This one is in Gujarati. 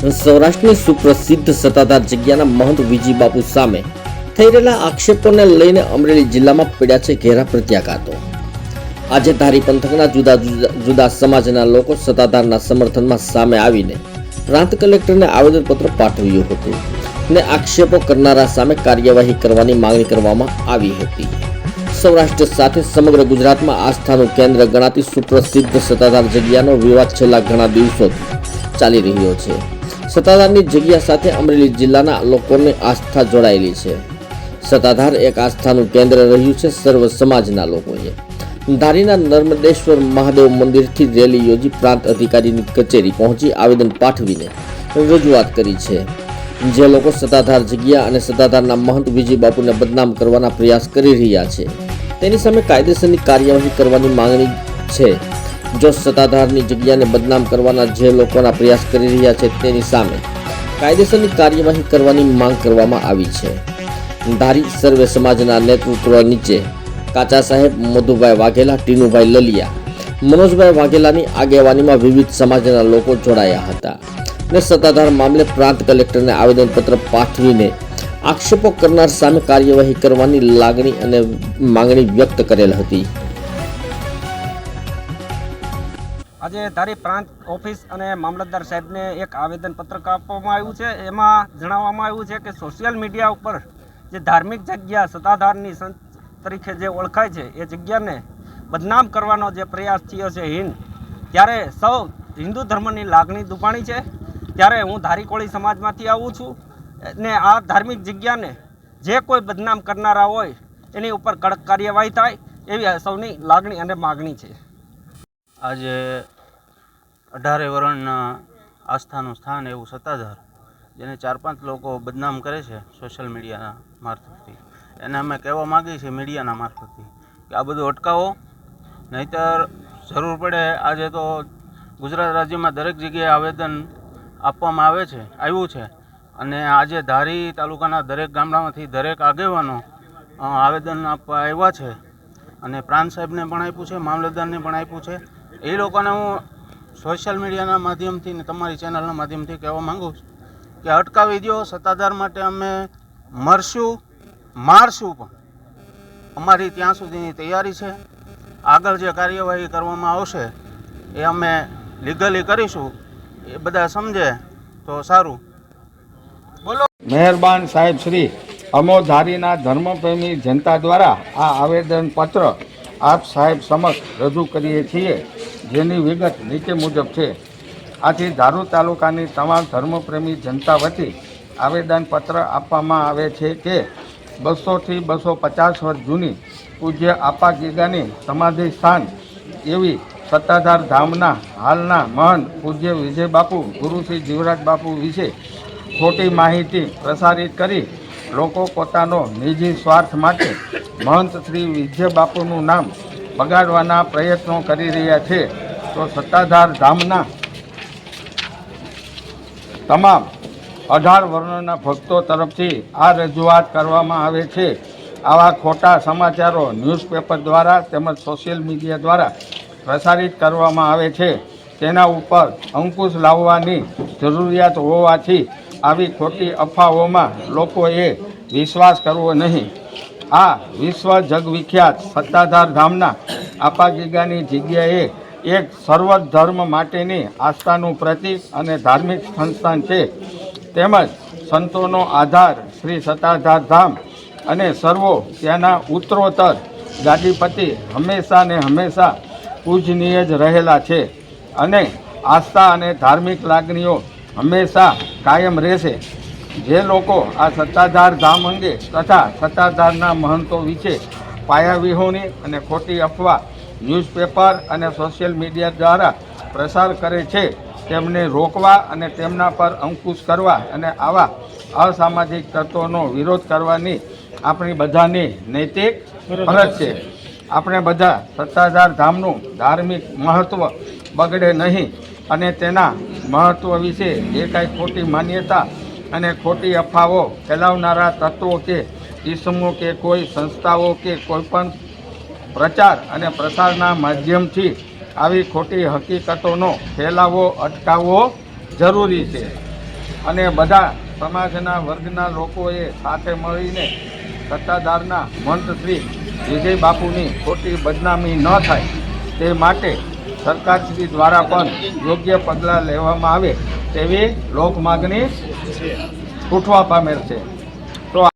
સૌરાષ્ટ્રની સુપ્રસિદ્ધ સત્તાધાર જગ્યાના મહંત વિજી બાપુ સામે થઈ રહેલા આક્ષેપોને લઈને અમરેલી જિલ્લામાં પડ્યા છે ઘેરા પ્રત્યાઘાતો. આજે ધારી પંથકના જુદા જુદા સમાજના લોકો સત્તાધારના સમર્થનમાં સામે આવીને પ્રાંત કલેક્ટરને આવેદનપત્ર પાઠવ્યું હતું ને આક્ષેપો કરનારા સામે કાર્યવાહી કરવાની માંગણી કરવામાં આવી હતી. સૌરાષ્ટ્ર સાથે સમગ્ર ગુજરાતમાં આસ્થાનું કેન્દ્ર ગણાતી સુપ્રસિદ્ધ સત્તાધાર જગ્યાનો વિવાદ છેલ્લા ઘણા દિવસોથી ચાલી રહ્યો છે. સત્તાધારની જગ્યા સાથે અમરેલી જિલ્લાના લોકોની આસ્થા જોડાયેલી છે. સત્તાધાર એક આસ્થાનું કેન્દ્ર રહ્યું છે સર્વ સમાજના લોકોએ. ધારીના નર્મદેશ્વર મહાદેવ મંદિરથી રેલી યોજી પ્રાંત અધિકારીની કચેરી પહોંચી આવેદન પાઠવીને રજૂઆત કરી છે. જે લોકો સત્તાધાર જગ્યા અને સત્તાધારના મહંત વિજય બાપુને બદનામ કરવાના પ્રયાસ કરી રહ્યા છે, તેની સામે કાયદેસરની કાર્યવાહી કરવાની માંગણી છે. જો સત્તાધારની જગ્યાને બદનામ કરવાના જે લોકોના પ્રયાસ કરી રહ્યા છે તેની સામે કાયદેસરની કાર્યવાહી કરવાની માંગ કરવામાં આવી છે. ધારી સર્વે સમાજના નેતૃત્વ નીચે કાચા સાહેબ મધુભાઈ વાઘેલા, ટીનુભાઈ લલિયા, મનોજભાઈ વાઘેલાની આગેવાનીમાં વિવિધ સમાજના લોકો જોડાયા હતા ને સત્તાધાર મામલે પ્રાંત કલેક્ટરને આવેદનપત્ર પાઠવીને આક્ષેપો કરનાર સામે કાર્યવાહી કરવાની લાગણી અને માંગણી વ્યક્ત કરેલ હતી. આજે ધારી પ્રાંત ઓફિસ અને મામલતદાર સાહેબને એક આવેદનપત્રક આપવામાં આવ્યું છે. એમાં જણાવવામાં આવ્યું છે કે સોશિયલ મીડિયા ઉપર જે ધાર્મિક જગ્યા સત્તાધારની સંત તરીકે જે ઓળખાય છે, એ જગ્યાને બદનામ કરવાનો જે પ્રયાસ થયો છે હિન્દ, ત્યારે સૌ હિન્દુ ધર્મની લાગણી દુભાણી છે. ત્યારે હું ધારીકોળી સમાજમાંથી આવું છું ને આ ધાર્મિક જગ્યાને જે કોઈ બદનામ કરનારા હોય, એની ઉપર કડક કાર્યવાહી થાય, એવી સૌની લાગણી અને માગણી છે. આજે અઢારે વરણના આસ્થાનું સ્થાન એવું સત્તાધાર, જેને ચાર પાંચ લોકો બદનામ કરે છે સોશિયલ મીડિયાના મારફતથી. એને અમે કહેવા માગીએ છીએ મીડિયાના મારફતથી કે આ બધું અટકાવો, નહીંતર જરૂર પડે આજે તો ગુજરાત રાજ્યમાં દરેક જગ્યાએ આવેદન આપવામાં આવે છે, આવ્યું છે. અને આજે ધારી તાલુકાના દરેક ગામડામાંથી દરેક આગેવાનો આવેદન આપવા આવ્યા છે. અને પ્રાંત સાહેબને પણ આપ્યું છે, મામલતદારને પણ આપ્યું છે. એ લોકોને હું સોશિયલ મીડિયાના માધ્યમથી ને તમારી ચેનલના માધ્યમથી કહેવા માગું છું કે અટકાવી દો સત્તાધાર માટે અમે મરશું, મારશું પણ. અમારી ત્યાં સુધીની તૈયારી છે. આગળ જે કાર્યવાહી કરવામાં આવશે એ અમે લીગલી કરીશું. એ બધા સમજે તો સારું. બોલો. મહેરબાન સાહેબ શ્રી અમોધારીના ધર્મપ્રેમી જનતા દ્વારા આ આવેદન પત્ર આપ સાહેબ સમક્ષ રજૂ કરીએ છીએ, જેની વિગત નીચે મુજબ છે. આથી ધારૂ તાલુકાની તમામ ધર્મપ્રેમી જનતા વતી આવેદનપત્ર આપવામાં આવે છે કે બસોથી બસો પચાસ વર્ષ જૂની પૂજ્ય આપા ગીગાની સમાધિ સ્થાન એવી સત્તાધાર ધામના હાલના મહંત પૂજ્ય વિજય બાપુ ગુરુશ્રી જીવરાજ બાપુ વિશે ખોટી માહિતી પ્રસારિત કરી લોકો પોતાનો નિજી સ્વાર્થ માટે મહંત શ્રી વિજય બાપુનું નામ બગાડવાના પ્રયત્નો કરી રહ્યા છે, તો સત્તાધાર ધામના તમામ અઢાર વર્ણના ભક્તો તરફથી આ રજૂઆત કરવામાં આવે છે. આવા ખોટા સમાચારો ન્યૂઝપેપર દ્વારા તેમજ સોશિયલ મીડિયા દ્વારા પ્રસારિત કરવામાં આવે છે. તેના ઉપર અંકુશ લાવવાની જરૂરિયાત હોવાથી આવી ખોટી અફવાઓમાં લોકોએ વિશ્વાસ કરવો નહીં. આ વિશ્વ જગવિખ્યાત સત્તાધાર ધામના આપાગીગાની જગ્યાએ એક સર્વ ધર્મ માટેની આસ્થાનું પ્રતીક અને ધાર્મિક સંસ્થાન છે. તેમજ સંતોનો આધાર શ્રી સત્તાધાર ધામ અને સર્વો ત્યાંના ઉત્તરોત્તર ગાદીપતિ હંમેશા ને હંમેશા પૂજનીય જ રહેલા છે અને આસ્થા અને ધાર્મિક લાગણીઓ હંમેશા કાયમ રહેશે. જે લોકો આ સત્તાધાર ધામ અંગે તથા સત્તાધારના મહંતો વિશે પાયાવિહોણી અને ખોટી અફવા ન્યૂઝપેપર અને સોશિયલ મીડિયા દ્વારા પ્રસાર કરે છે, તેમને રોકવા અને તેમના પર અંકુશ કરવા અને આવા અસામાજિક તત્વોનો વિરોધ કરવાની આપણી બધાની નૈતિક ફરજ છે. આપણે બધા સત્તાધાર ધામનું ધાર્મિક મહત્ત્વ બગડે નહીં અને તેના મહત્ત્વ વિશે જે કાંઈ ખોટી માન્યતા અને ખોટી અફવાઓ ફેલાવનારા તત્વો કે ઇસમો કે કોઈ સંસ્થાઓ કે કોઈપણ પ્રચાર અને પ્રસારના માધ્યમથી આવી ખોટી હકીકતોનો ફેલાવો, અટકાવવો જરૂરી છે. અને બધા સમાજના વર્ગના લોકોએ સાથે મળીને સત્તાધારના મંત શ્રી વિજય બાપુની ખોટી બદનામી ન થાય તે માટે સરકારશ્રી દ્વારા પણ યોગ્ય પગલાં લેવામાં આવે તેવી લોક માગણી ઉઠવા પામેલ છે.